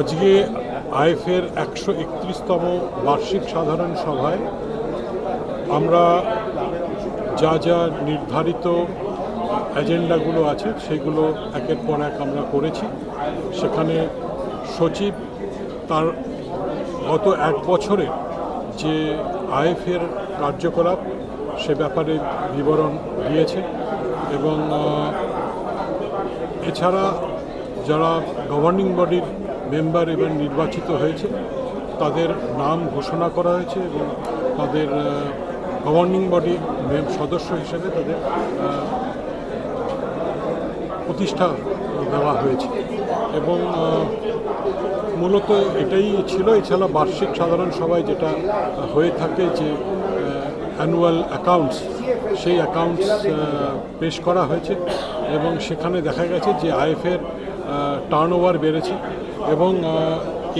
আজকে আইএফের একশো একত্রিশতম বার্ষিক সাধারণ সভায় আমরা যা যা নির্ধারিত এজেন্ডাগুলো আছে, সেগুলো একের পর এক আমরা করেছি। সেখানে সচিব তার গত এক বছরে যে আইএফের কার্যকলাপ, সে ব্যাপারে বিবরণ দিয়েছে এবং এছাড়া যারা গভর্নিং বডির মেম্বার এবং নির্বাচিত হয়েছে। তাদের নাম ঘোষণা করা হয়েছে এবং তাদের গভর্নিং বডি সদস্য হিসেবে তাদের প্রতিষ্ঠা দেওয়া হয়েছে। এবং মূলত এটাই ছিল। এছাড়া বার্ষিক সাধারণ সভায় যেটা হয়ে থাকে যে অ্যানুয়াল অ্যাকাউন্টস সেই অ্যাকাউন্টস পেশ করা হয়েছে। এবং সেখানে দেখা গেছে যে আইএফের টার্ন ওভার বেড়েছে এবং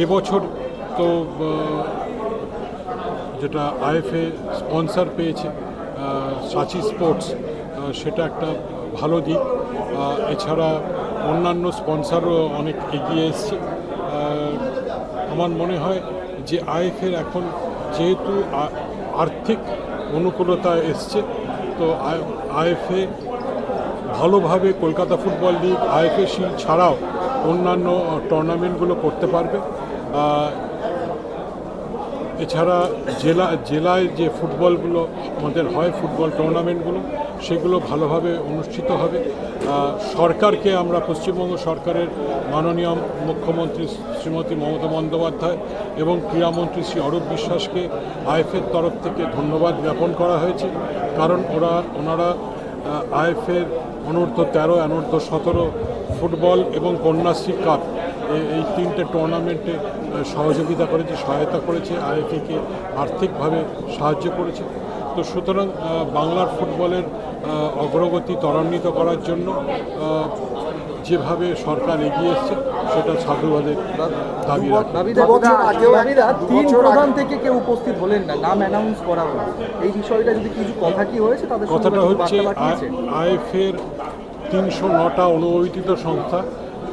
এবছর তো যেটা আইএফএ স্পন্সর পেয়েছে সাচি স্পোর্টস সেটা একটা ভালো দিক। এছাড়া অন্যান্য স্পন্সরও অনেক এগিয়ে এসছে। আমার মনে হয় যে আইএফের এখন যেহেতু আর্থিক অনুকূলতা এসছে, তো আইএফএ ভালোভাবে Kolkata football league, IFA shield ছাড়াও অন্যান্য টুর্নামেন্টগুলো করতে পারবে। এছাড়া জেলা, জেলায় যে ফুটবলগুলো আমাদের হয়, ফুটবল টুর্নামেন্টগুলো সেগুলো ভালোভাবে অনুষ্ঠিত হবে। সরকারকে আমরা পশ্চিমবঙ্গ সরকারের মাননীয় মুখ্যমন্ত্রী শ্রীমতী মমতা বন্দ্যোপাধ্যায় এবং ক্রীড়ামন্ত্রী শ্রী অরূপ বিশ্বাসকে আইএফের তরফ থেকে ধন্যবাদ জ্ঞাপন করা হয়েছে। কারণ ওরা, ওনারা আইএফের অনূর্ধ্ব তেরো, অনূর্ধ্ব সতেরো ফুটবল এবং কন্যাশ্রী কাপ এই তিনটে টুর্নামেন্টে সহযোগিতা করেছে, সহায়তা করেছে, আইএফএকে আর্থিকভাবে সাহায্য করেছে। তো সুতরাং বাংলার ফুটবলের অগ্রগতি ত্বরান্বিত করার জন্য যেভাবে সরকার এগিয়ে এসছে সেটা ছাত্রবাদের দাবি তিন প্রধান থেকে কেউ উপস্থিত হলেন না নাম অ্যানাউন্স করা হলো। এই বিষয়টা যদি কিছু কথা কি হয়েছে তাদের কথাটা হচ্ছে আইএফের তিনশো নটা অনুমোদিত সংস্থা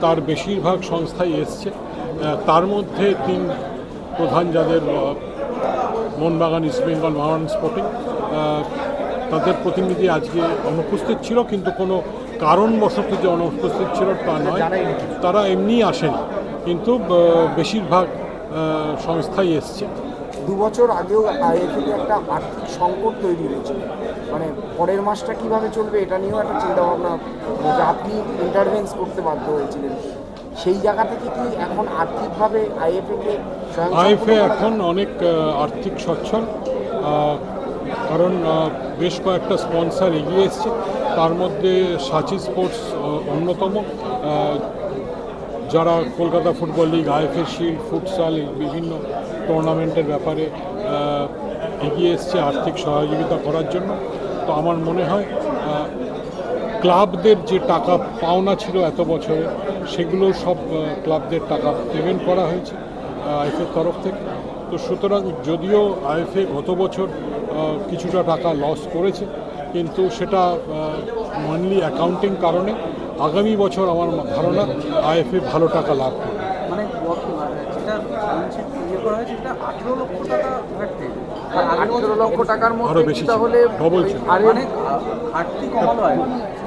তার বেশিরভাগ সংস্থাই এসছে। তার মধ্যে তিন প্রধান যাদের মোহনবাগান ইস্ট বেঙ্গল মহারান স্পোর্টিং তাদের প্রতিনিধি আজকে অনুপস্থিত ছিল কিন্তু কোনো কারণবশত যে অনুপস্থিত ছিল তা নয়। তারা এমনি আসেনি। কিন্তু বেশিরভাগ সংস্থাই এসছে। দু বছর আগেও আইএফএতে একটা আর্থিক সংকট তৈরি হয়েছিল। মানে পরের মাসটা কীভাবে চলবে এটা নিয়েও একটা চিন্তাভাবনা যে আপনি ইন্টারভেন্স করতে বাধ্য হয়েছিলেন। সেই জায়গা থেকে কি এখন আর্থিকভাবে আইএফএকে আইএফএ এখন অনেক আর্থিক সচ্ছল। কারণ বেশ কয়েকটা স্পন্সর এগিয়ে এসছে। তার মধ্যে সাচি স্পোর্টস অন্যতম। যারা Kolkata football league IFA shield, futsal বিভিন্ন টুর্নামেন্টের ব্যাপারে এগিয়ে এসছে আর্থিক সহযোগিতা করার জন্য। তো আমার মনে হয় ক্লাবদের যে টাকা পাওনা ছিল এত বছরে, সেগুলো সব ক্লাবদের টাকা পেমেন্ট করা হয়েছে আইএফের তরফ থেকে। তো সুতরাং যদিও আইএফএ গত বছর কিছুটা টাকা লস করেছে কিন্তু সেটা মেনলি অ্যাকাউন্টিং কারণে আগামী বছর আমার ধারণা আইএফএ ভালো টাকা লাভ করবে। মানে আরও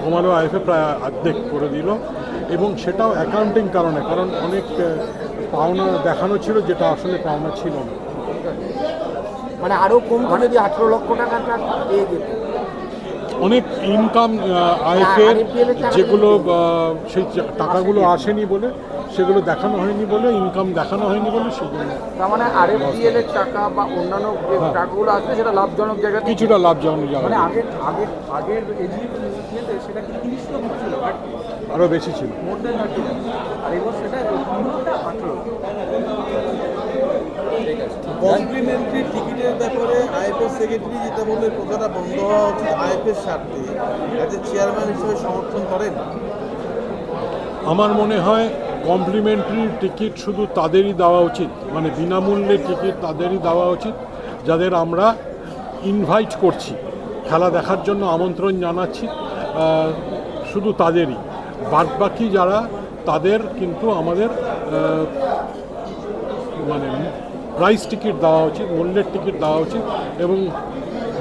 কমালো আইএফএ। প্রায় অর্ধেক করে দিল। এবং সেটাও অ্যাকাউন্টিং কারণে কারণ অনেক পাওনা দেখানো ছিল যেটা আসলে পাওনা ছিল না। মানে আরও কমতো যদি আঠেরো লক্ষ টাকা পেয়ে যেত অনেক ইনকাম আইএফের টাকা যেগুলো সেই টাকাগুলো আসেনি বলে সেগুলো দেখানো হয়নি বলে ইনকাম দেখানো হয়নি বলে সেগুলো তার মানে এর টাকা বা অন্যান্য যে হ্যাঁ। টাকাগুলো আসবে সেটা লাভজনক জায়গাতে কিছুটা লাভজনক মানে জায়গা আগের আগের আগের সেটা কি তিরিশ লক্ষ ছিল ঘাটতি আরও বেশি ছিল। মোর আর সেটা কমপ্লিমেন্টারি টিকিটের ব্যাপারে আইএফএস সেক্রেটারি যেটা বললেন, কথাটা বন্ধ হওয়া উচিত আইএফএস স্বার্থে। এজ চেয়ারম্যান হিসেবে সমর্থন করেন? আমার মনে হয় কমপ্লিমেন্টারি টিকিট শুধু তাদেরই দেওয়া উচিত মানে বিনামূল্যে টিকিট তাদেরই দেওয়া উচিত, যাদের আমরা ইনভাইট করছি। খেলা দেখার জন্য আমন্ত্রণ জানাচ্ছি শুধু তাদেরই। বাদবাকি যারা, তাদের কিন্তু আমাদের মানে প্রাইস টিকিট দেওয়া উচিত মূল্যের টিকিট দেওয়া উচিত এবং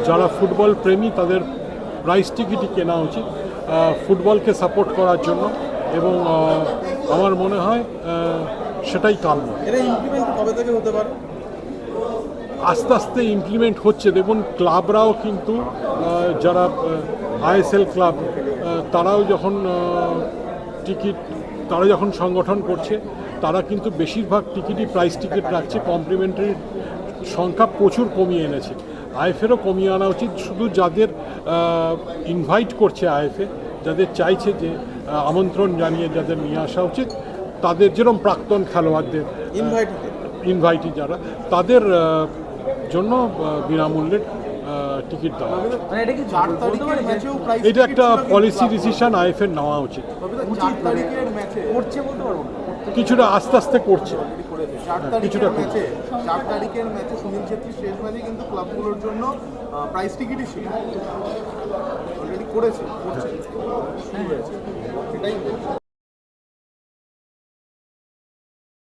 যারা ফুটবল প্রেমী তাদের প্রাইস টিকিটই কেনা উচিত ফুটবলকে সাপোর্ট করার জন্য এবং আমার মনে হয় সেটাই কাম্য। আস্তে আস্তে ইমপ্লিমেন্ট হচ্ছে। দেখুন ক্লাবরাও কিন্তু যারা আইএসএল ক্লাব তারাও যখন টিকিট তারা যখন সংগঠন করছে তারা কিন্তু বেশিরভাগ টিকিটই প্রাইস টিকিট রাখছে কমপ্লিমেন্টারি সংখ্যা প্রচুর কমিয়ে এনেছে। আইএফেরও কমিয়ে আনা উচিত শুধু যাদের ইনভাইট করছে আইএফে যাদের চাইছে যে আমন্ত্রণ জানিয়ে যাদের নিয়ে আসা উচিত তাদের যেরকম প্রাক্তন খেলোয়াড়দের ইনভাইটি যারা তাদের জন্য আহ, টিকিট দেওয়া মানে এটা একটা পলিসি ডিসিশন আইএফের নেওয়া উচিত। চার তারিখের ম্যাচে করছে বলতে পারব না। কিছুটা আস্তে আস্তে করছে। করেছে হ্যাঁ, কিছুটা ম্যাচে চার তারিখের ম্যাচে সুনীল ছেত্রী শেষ ম্যাচে কিন্তু ক্লাবগুলোর জন্য প্রাইস টিকিটই ছিল। অলরেডি করেছে করছে। সেটাই। বলছি।